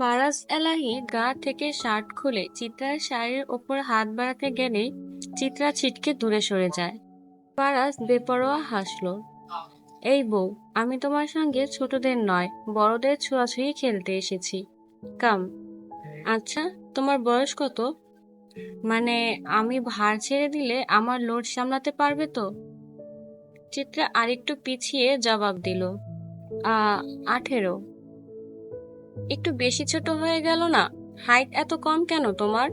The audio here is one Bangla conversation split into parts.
ফারাজ এলাহি গা থেকে শার্ট খুলে চিত্রার শাড়ির ওপর হাত বাড়াতে গেলেই চিত্রা ছিটকে দূরে সরে যায়। ফারাজ বেপরোয়া হাসল, এই বউ, আমি তোমার সঙ্গে ছোটদের নয়, বড়দের ছোঁয়াছুঁয়ি খেলতে এসেছি। কাম আচ্ছা তোমার বয়স কত? মানে আমি ভার ছেড়ে দিলে আমার লোড সামলাতে পারবে তো? চিত্রা আরেকটু পিছিয়ে জবাব দিল আঠেরো। একটু বেশি ছোট হয়ে গেল না? হাইট এত কম কেন তোমার?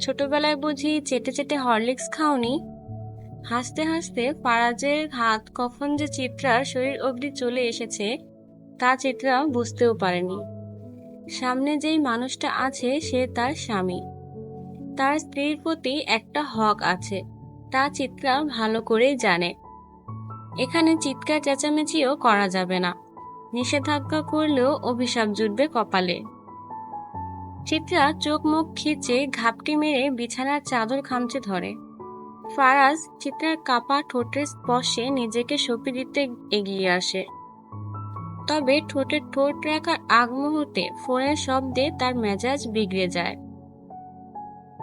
ছোটবেলায় বুঝি চেটে চেটে হরলিক্স খাওনি? হাসতে হাসতে ফারাজের হাত কখন যে চিত্রার শরীর অবধি চলে এসেছে, তা চিত্রা বুঝতেও পারেনি। সামনে যেই মানুষটা আছে, সে তার স্বামী। তার স্ত্রীর প্রতি একটা হক আছে, তা চিত্রা ভালো করেই জানে। এখানে চিৎকার চেঁচামেচিও করা যাবে না। নিষেধাজ্ঞা করলেও অভিশাপ জুটবে কপালে। চিত্রা চোখ মুখ খিচে ঘাপটি মেরে বিছানার চাদর খামচে ধরে। ফারাজ চিত্রার কাপা ঠোঁটের স্পর্শে নিজেকে সঁপে দিতে এগিয়ে আসে। তবে ঠোঁটের ঠোঁট রাখার আগ মুহূর্তে ফোনের শব্দে তার মেজাজ বিগড়ে যায়।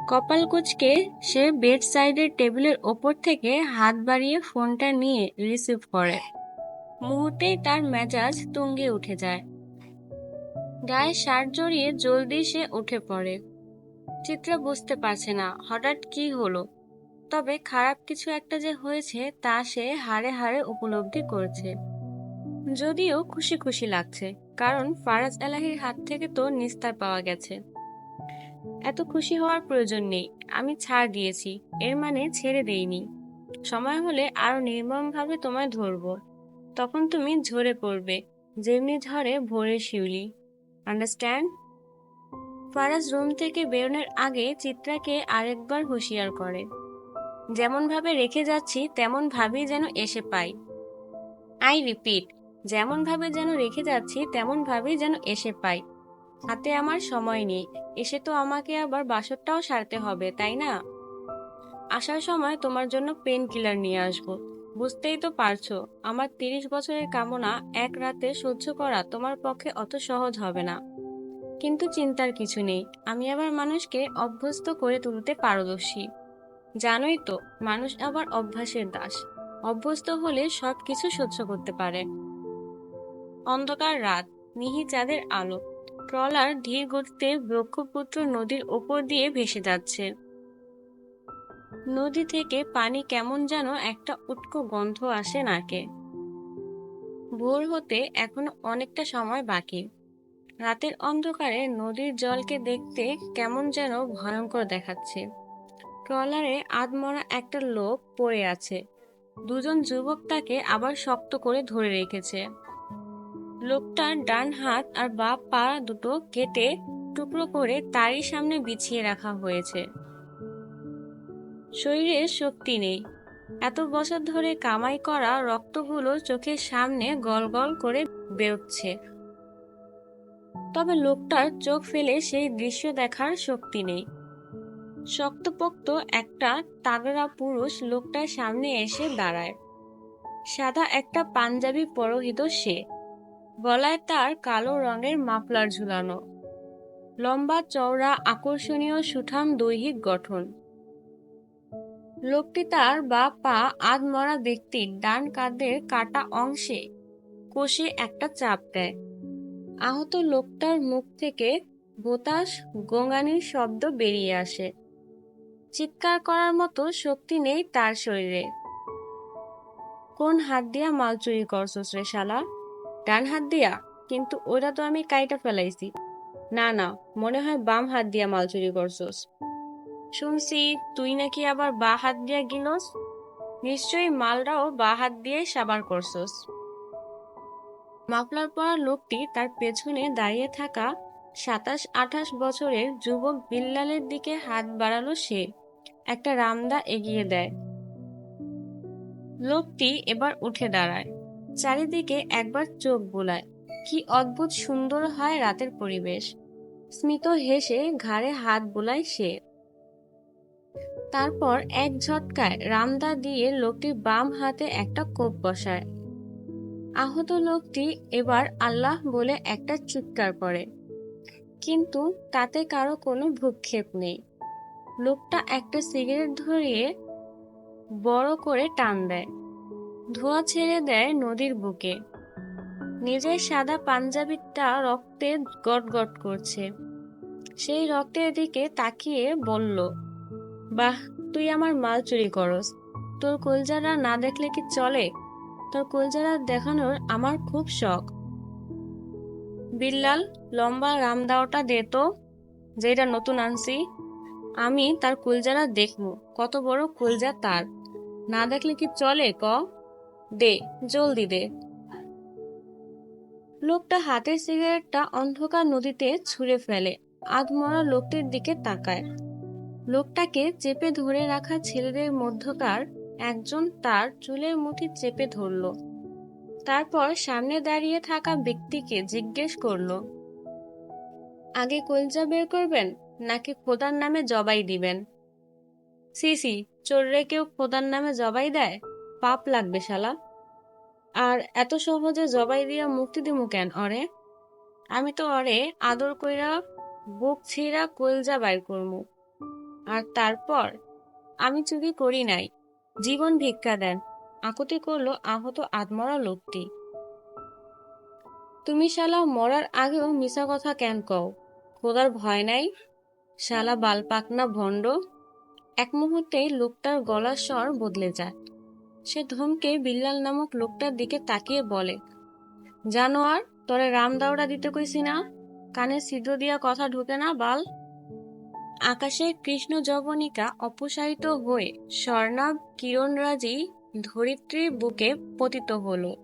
কপাল কুচকে সে বেড সাইডের টেবিলের ওপর থেকে হাত বাড়িয়ে ফোনটা নিয়ে রিসিভ করে। মুহূর্তেই তার মেজাজ তুঙ্গে উঠে যায়। গায়ে শার্ট জড়িয়ে জলদি সে উঠে পড়ে। চিত্রা বুঝতে পারছে না, হঠাৎ কি হলো? তবে খারাপ কিছু একটা যে হয়েছে, তা সে হাড়ে হাড়ে উপলব্ধি করছে। যদিও খুশি খুশি লাগছে, কারণ ফারাজ এলাহির হাত থেকে তো নিস্তার পাওয়া গেছে। এত খুশি হওয়ার প্রয়োজন নেই, আমি ছাড় দিয়েছি, এর মানে ছেড়ে দেইনি। সময় হলে আরও নির্মমভাবে তোমায় ধরবো। তখন তুমি ঝরে পড়বে। যেমনি ঝরে ভোরের শিউলি। আন্ডারস্ট্যান্ড ফারাজ রুম থেকে বেরোনোর আগে চিত্রাকে আরেকবার হুঁশিয়ার করে। যেমন ভাবে রেখে যাচ্ছি, তেমন ভাবেই যেন এসে পাই। আই রিপিট যেমন ভাবে যেন রেখে যাচ্ছি, তেমন ভাবেই যেন এসে পাই। হাতে আমার সময় নেই, এসে তো আমাকে আবার বাসরটাও সারতে হবে, তাই না? আসার সময় তোমার জন্য পেন কিলার নিয়ে আসব। বুঝতেই তো পারছ, আমার তিরিশ বছরের কামনা এক রাতে সহ্য করা তোমার পক্ষে অত সহজ হবে না। কিন্তু চিন্তার কিছু নেই, আমি আবার মানুষকে অভ্যস্ত করে তুলতে পারদর্শী। জানোই তো, মানুষ আবার অভ্যাসের দাস, অভ্যস্ত হলে সব কিছু সহ্য করতে পারে। অন্ধকার রাত, মিহি চাঁদের আলো, ট্রলার ধীর গতিতে ব্রহ্মপুত্র নদীর ওপর দিয়ে ভেসে যাচ্ছে। নদী থেকে পানি কেমন যেন একটা উটকো গন্ধ আসে নাকে। ভোর হতে এখনও অনেকটা সময় বাকি। রাতের অন্ধকারে নদীর জলকে দেখতে কেমন যেন ভয়ঙ্কর দেখাচ্ছে। ট্রলারে আধমরা একটা লোক পড়ে আছে। দুজন যুবক তাকে আবার শক্ত করে ধরে রেখেছে। লোকটার ডান হাত আর বা পা দুটো কেটে টুকরো করে তারই সামনে বিছিয়ে রাখা হয়েছে। শরীরে শক্তি নেই। এত বছর ধরে কামাই করা রক্তগুলো চোখের সামনে গল গল করে বেরোচ্ছে। তবে লোকটার চোখ ফেলে সেই দৃশ্য দেখার শক্তি নেই। শক্তপোক্ত একটা তাগড়া পুরুষ লোকটার সামনে এসে দাঁড়ায়। সাদা একটা পাঞ্জাবি পরহিত সে। গলায় তার কালো রঙের মাফলার ঝুলানো। লম্বা চওড়া আকর্ষণীয় সুঠাম দৈহিক গঠন। লোকটি তার বা পা আধমরা ব্যক্তির ডান কাঁধের কাটা অংশে কষে একটা চাপ দেয়। আহত লোকটার মুখ থেকে বোতাস গোঙানির শব্দ বেরিয়ে আসে। চিৎকার করার মতো শক্তি নেই তার শরীরে। কোন হাত দিয়া মাল চুরি করছস রে শালা? ডান হাত দিয়া? কিন্তু ওটা তো আমি কাইটা ফেলাইছি। না না, মনে হয় বাম হাত দিয়া মাল চুরি করছস। শুনছি তুই নাকি আবার বা হাত দিয়া গিনস? নিশ্চয়ই মালরাও বা হাত দিয়ে সাবার করছস। মাফলার পরা লোকটি তার পেছনে দাঁড়িয়ে থাকা সাতাশ আঠাশ বছরের যুবক বিল্লালের দিকে হাত বাড়ালো সে। একটা রামদা এগিয়ে দেয়। লোকটি এবার উঠে দাঁড়ায়। চারিদিকে একবার চোখ বোলায়। কি অদ্ভুত সুন্দর হয় রাতের পরিবেশ। স্মিত হেসে ঘাড়ে হাত বোলায় সে। তারপর এক ঝটকায় রামদা দিয়ে লোকটি বাম হাতে একটা কোপ বসায়। আহত লোকটি এবার আল্লাহ বলে একটা চিৎকার করে। কিন্তু তাতে কারও কোনো ভূক্ষেপ নেই। লোকটা একটা সিগারেট ধরিয়ে বড় করে টান দেয়। ধোঁয়া ছেড়ে দেয় নদীর বুকে। নিজের সাদা পাঞ্জাবিটা রক্তে গটগট করছে। সেই রক্তের দিকে তাকিয়ে বলল বাহ, তুই আমার মাল চুরি করস। তোর কলজারা না দেখলে কি চলে? তোর কলজারা দেখানোর আমার খুব শখ। বিল্লাল, লম্বা রামদাওটা দে তো। যেটা নতুন আনছি। আমি তার কুলজারা দেখব, কত বড় কুলজা তার। না দেখলে কি চলে ক? দে, জলদি দে। লোকটা হাতের সিগারেটটা অন্ধকার নদীতে ছুঁড়ে ফেলে, আধমরা লোকটির দিকে তাকায়। লোকটাকে চেপে ধরে রাখা ছেলেদের মধ্যকার একজন তার চুলের মুঠি চেপে ধরল। তারপর সামনে দাঁড়িয়ে থাকা ব্যক্তিকে জিজ্ঞেস করল, আগে কলজা বের করবেন নাকি খোদার নামে জবাই দিবেন? সি সি, চোররে কেউ খোদার নামে জবাই দেয়? পাপ লাগবে শালা। আর এত সহজে জবাই দিয়া মুক্তি দিমু কেন, অরে? আমি তো অরে আদর কইরা, বুক ছিঁড়া কলজা বাইর করমু। আর তারপর? আমি চুরি করি নাই। জীবন ভিক্ষা দেন। আকুতি করল আহত আত্মরা লোকটি। তুমি শালা মরার আগেও মিশা কথা কেন কও? খোদার ভয় নাই? শালা বালপাকনা ভণ্ড? এক মুহূর্তেই লোকটার গলার স্বর বদলে যায়। সে ধমকে বিল্লাল নামক লোকটার দিকে তাকিয়ে বলে জানো আর তোরে রাম দাওড়া দিতে কইছি না? কানে ছিদ্র দিয়া কথা ঢুকে না, বাল? আকাশে কৃষ্ণ জবনিকা অপসারিত হয়ে স্বর্ণাব কিরণরাজি ধরিত্রীর বুকে পতিত হলো।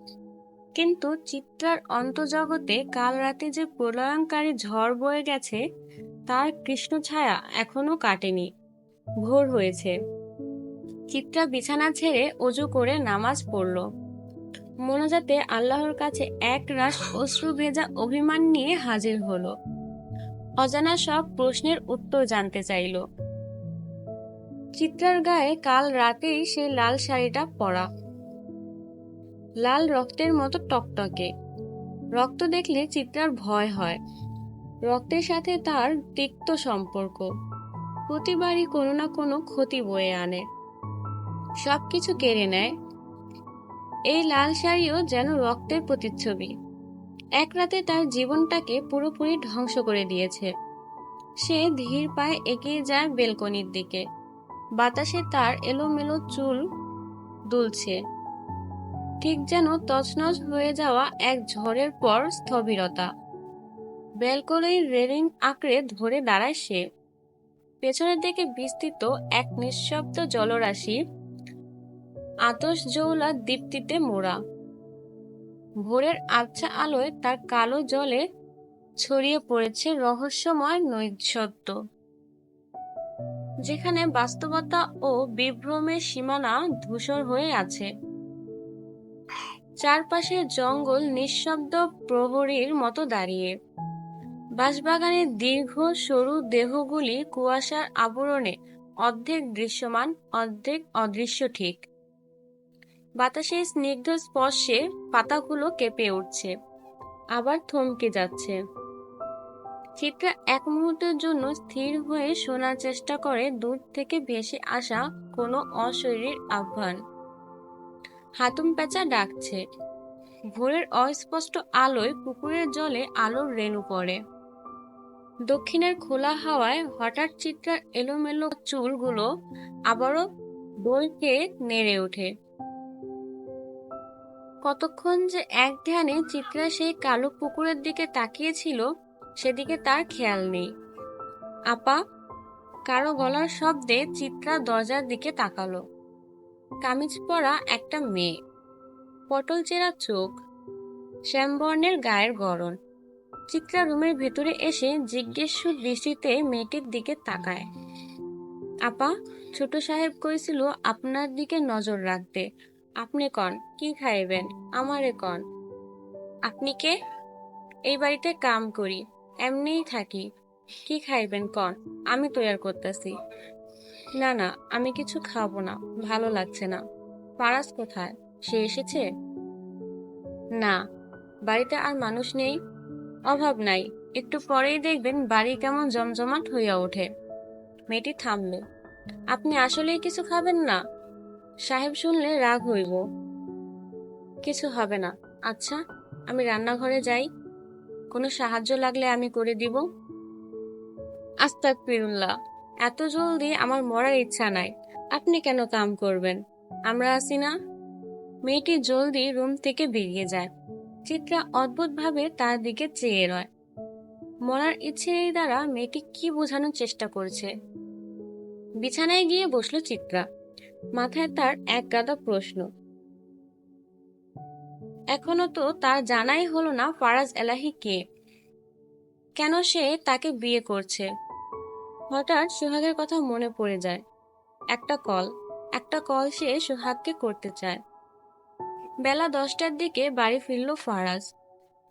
কিন্তু চিত্রার অন্তজগতে কাল রাতে যে প্রলয়ঙ্কারী ঝড় বয়ে গেছে, তার কৃষ্ণ ছায়া এখনও কাটেনি, ভোর হয়েছে। চিত্রা বিছানা ছেড়ে অজু করে নামাজ পড়ল। মোনাজাতে আল্লাহর কাছে এক রাস অশ্রু ভেজা অভিমান নিয়ে হাজির হলো। অজানা সব প্রশ্নের উত্তর জানতে চাইল। চিত্রার গায়ে কাল রাতেই সেই লাল শাড়িটা পরা। লাল রক্তের মতো টকটকে। রক্ত দেখলে চিত্রার ভয় হয়। রক্তের সাথে তার তিক্ত সম্পর্ক। প্রতিবারই কোনো না কোনো ক্ষতি বয়ে আনে। সবকিছু কেড়ে নেয়। এই লাল শাড়িও যেন রক্তের প্রতিচ্ছবি। এক রাতে তার জীবনটাকে পুরোপুরি ধ্বংস করে দিয়েছে। সে ধীর পায়ে এগিয়ে যায় বেলকনির দিকে। বাতাসে তার এলোমেলো চুল দুলছে। ঠিক যেন তছনছ হয়ে যাওয়া এক ঝড়ের পর স্থবিরতা। ব্যালকনির রেলিং আঁকড়ে ধরে দাঁড়ায় সে। পেছনের দিকে বিস্তৃত এক নিঃশব্দ জলরাশি আতস জৌলা দীপ্তিতে মোড়া। ভোরের আবছা আলোয় তার কালো জলে ছড়িয়ে পড়েছে রহস্যময় নৈশত্ব যেখানে বাস্তবতা ও বিভ্রমের সীমানা ধূসর হয়ে আছে। চারপাশের জঙ্গল নিঃশব্দ প্রহরীর মতো দাঁড়িয়ে। বাঁশবাগানের দীর্ঘ সরু দেহগুলি কুয়াশার আবরণে অর্ধেক দৃশ্যমান, অর্ধেক অদৃশ্য ঠিক। বাতাসের স্নিগ্ধ স্পর্শে পাতাগুলো কেঁপে উঠছে। আবার থমকে যাচ্ছে। চিত্রা এক মুহূর্তের জন্য স্থির হয়ে শোনার চেষ্টা করে দূর থেকে ভেসে আসা কোনো অশরীর আহ্বান। হাতুম পেঁচা ডাকছে। ভোরের অস্পষ্ট আলোয় পুকুরের জলে আলোর রেণু পড়ে। দক্ষিণের খোলা হাওয়ায় হঠাৎ চিত্রার এলোমেলো চুলগুলো আবারও দোলকে নেড়ে ওঠে। কতক্ষণ যে এক ধ্যানে চিত্রা সেই কালো পুকুরের দিকে তাকিয়েছিল, সেদিকে তার খেয়াল নেই। আপা, কারও গলার শব্দে চিত্রা দরজার দিকে তাকালো। কামিজ পরা একটা মেয়ে। পটল চেরা চোখ। শ্যামবর্ণের গায়ের গড়ন। চিত্রা রুমের ভেতরে এসে জিজ্ঞেসু দৃষ্টিতে মেয়েটির দিকে তাকায়। আপা, ছোট সাহেব কইছিল, আপনার দিকে নজর রাখতে। আপনি কন, কি খাইবেন? আমারে কন। আপনি কে? এই বাড়িতে কাম করি, এমনিই থাকি। কি খাইবেন কন? আমি তৈয়ার করতেছি। না না, আমি কিছু খাব না, ভালো লাগছে না। পারাস কোথায়? সে এসেছে? না, বাড়িতে আর মানুষ নেই। অভাব নাই। একটু পরেই দেখবেন বাড়ি কেমন জমজমাট হইয়া ওঠে। মেয়েটি থামল। আপনি আসলেই কিছু খাবেন না? সাহেব শুনলে রাগ হইব। কিছু হবে না। আচ্ছা আমি রান্নাঘরে যাই। কোনো সাহায্য লাগলে আমি করে দিব। আস্তাক ফিরুল্লাহ এত জলদি আমার মরার ইচ্ছা নাই। আপনি কেন কাম করবেন? আমরা আছি না। মেয়েটি জলদি রুম থেকে বেরিয়ে যায়। চিত্রা অদ্ভুতভাবে তার দিকে চেয়ে রয়। মরার ইচ্ছের দ্বারা মেয়েটি কি বোঝানোর চেষ্টা করছে? বিছানায় গিয়ে বসল চিত্রা। মাথায় তার এক গাদা প্রশ্ন। এখনও তো তার জানাই হলো না ফারাজ এলাহি কে। কেন সে তাকে বিয়ে করছে? হঠাৎ সোহাগের কথা মনে পড়ে যায়। একটা কল একটা কল সে সোহাগকে করতে চায়। বেলা দশটার দিকে বাড়ি ফিরল ফারাজ।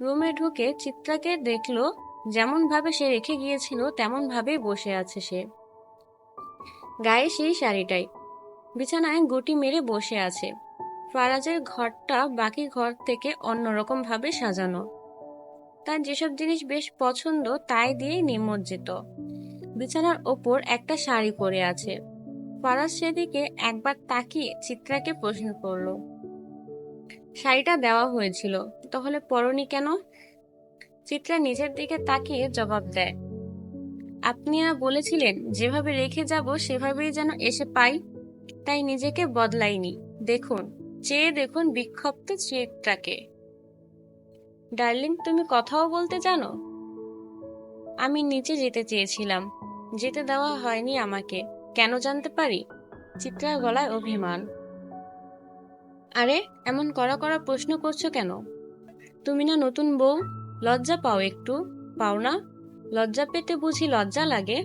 রুমে ঢুকে চিত্রাকে দেখল, যেমন ভাবে সে রেখে গিয়েছিল, তেমন ভাবেই বসে আছে সে। গায়ে সেই শাড়িটাই। বিছানায় গুটি মেরে বসে আছে। ফারাজের ঘরটা বাকি ঘর থেকে অন্যরকম ভাবে সাজানো। তার যেসব জিনিস বেশ পছন্দ, তাই দিয়েই নিমজ্জিত। বিছানার ওপর একটা শাড়ি পরে আছে। ফারাজ সেদিকে একবার তাকিয়ে চিত্রাকে প্রশ্ন করল, শাড়িটা দেওয়া হয়েছিল, তাহলে পরনি কেন? চিত্রা নিজের দিকে তাকিয়ে জবাব দেয়, আপনি বলেছিলেন, যেভাবে রেখে যাব, সেভাবেই যেন এসে পাই। তাই নিজেকে বদলাইনি। দেখুন, চেয়ে দেখুন বিক্ষিপ্ত চিত্রাকে ডার্লিং, তুমি কথাও বলতে জানো? আমি নিচে যেতে চেয়েছিলাম। যেতে দেওয়া হয়নি আমাকে। কেন জানতে পারি? চিত্রার গলায় অভিমান। আরে, এমন করা করা প্রশ্ন করছ কেন? তুমি না নতুন বউ? লজ্জা পাও একটু? পাও না? লজ্জা পেতে বুঝি লজ্জা লাগে?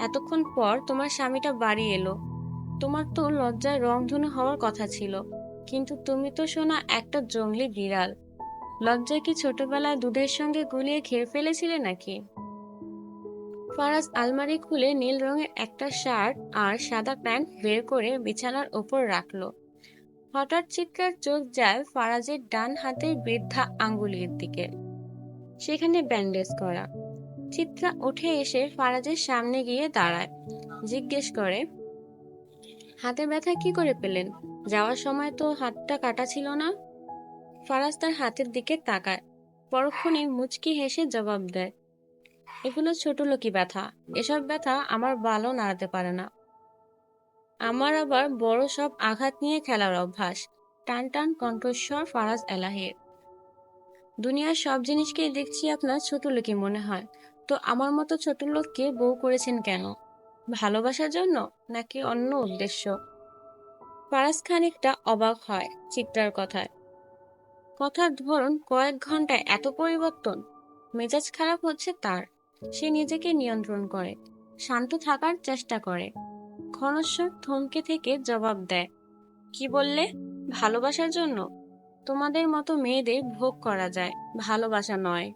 এতক্ষণ পর তোমার স্বামীটা বাড়ি এলো। তোমার তো লজ্জায় রংধনু হওয়ার কথা ছিল। কিন্তু তুমি তো শোনা একটা জঙ্গলি বিড়াল। লজ্জা কি ছোটবেলায় দুধের সঙ্গে গুলিয়ে খেয়ে ফেলেছিলে নাকি? ফারাজ আলমারি খুলে নীল রঙের একটা শার্ট আর সাদা প্যান্ট বের করে বিছানার ওপর রাখল। হঠাৎ চিৎকার চোখ যায় ফারাজের ডান হাতের বৃদ্ধা আঙ্গুলির দিকে। সেখানে ব্যান্ডেজ করা। চিত্রা উঠে এসে ফারাজের সামনে গিয়ে দাঁড়ায়। জিজ্ঞেস করে হাতে ব্যথা কি করে পেলেন? যাওয়ার সময় তো হাতটা কাটা ছিল না। ফারাজ তার হাতের দিকে তাকায়। পরক্ষণে মুচকি হেসে জবাব দেয়, এগুলো ছোট লোকি ব্যথা। এসব ব্যথা আমার বালও নাড়াতে পারে না। আমার আবার বড় সব আঘাত নিয়ে খেলার অভ্যাস। টান টান, কণ্ঠস্বর ফারাজ এলাহের। দুনিয়ার সব জিনিসকেই দেখছি আপনার ছোট লোকই মনে হয়। তো আমার মতো ছোট লোককে বউ করেছেন কেন? ভালোবাসার জন্য নাকি অন্য উদ্দেশ্য? ফারাজ খানিকটা অবাক হয় চিত্রার কথায়। কথার ধরন কয়েক ঘন্টায় এত পরিবর্তন। মেজাজ খারাপ হচ্ছে তার। সে নিজেকে নিয়ন্ত্রণ করে, শান্ত থাকার চেষ্টা করে। ক্ষণস্বর থমকে থেকে জবাব দেয়, কি বললে? ভালোবাসার জন্য? তোমাদের মতো মেয়েদের ভোগ করা যায়, ভালোবাসা নয়।